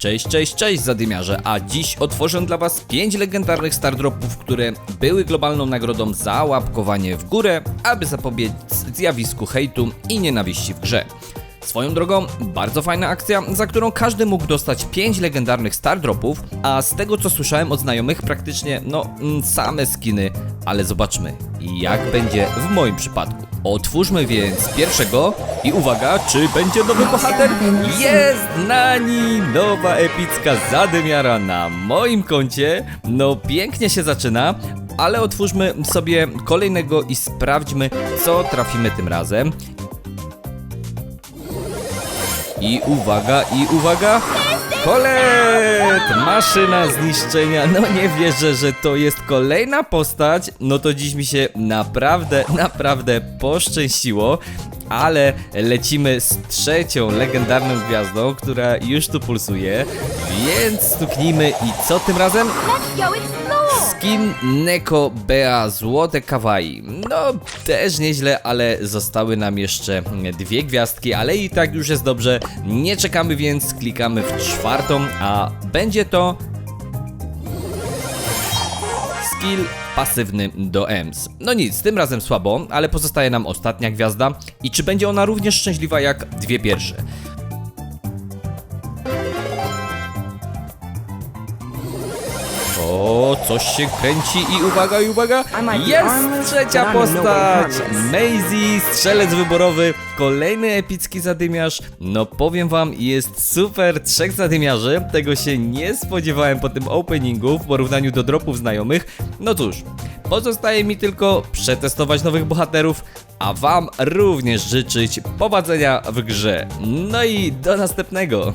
Cześć, cześć, cześć zadymiarze, a dziś otworzę dla was 5 legendarnych Stardropów, które były globalną nagrodą za łapkowanie w górę, aby zapobiec zjawisku hejtu i nienawiści w grze. Swoją drogą, bardzo fajna akcja, za którą każdy mógł dostać 5 legendarnych Stardropów, a z tego co słyszałem od znajomych praktycznie, no, mm, same skiny, ale zobaczmy, jak będzie w moim przypadku. Otwórzmy więc pierwszego i uwaga, czy będzie nowy bohater? Jest Nani! Nowa epicka zadymiara na moim koncie. No pięknie się zaczyna, ale otwórzmy sobie kolejnego i sprawdźmy, co trafimy tym razem. I uwaga, i uwaga! Kolet! Maszyna zniszczenia. No nie wierzę, że to jest kolejna postać. No to dziś mi się naprawdę, naprawdę poszczęściło. Ale lecimy z trzecią legendarną gwiazdą, która już tu pulsuje. Więc stuknijmy i co tym razem? Skin Neko Bea Złote Kawaii. No, też nieźle, ale zostały nam jeszcze dwie gwiazdki, ale i tak już jest dobrze. Nie czekamy więc, klikamy w czwartą, a będzie to skill pasywny do EMS. No nic, tym razem słabo, ale pozostaje nam ostatnia gwiazda. I czy będzie ona również szczęśliwa jak dwie pierwsze? O, coś się kręci i uwaga, i uwaga, jest trzecia postać! Maisie, strzelec wyborowy, kolejny epicki zadymiarz. No powiem wam, jest super trzech zadymiarzy, tego się nie spodziewałem po tym openingu w porównaniu do dropów znajomych. No cóż, pozostaje mi tylko przetestować nowych bohaterów, a wam również życzyć powodzenia w grze. No i do następnego!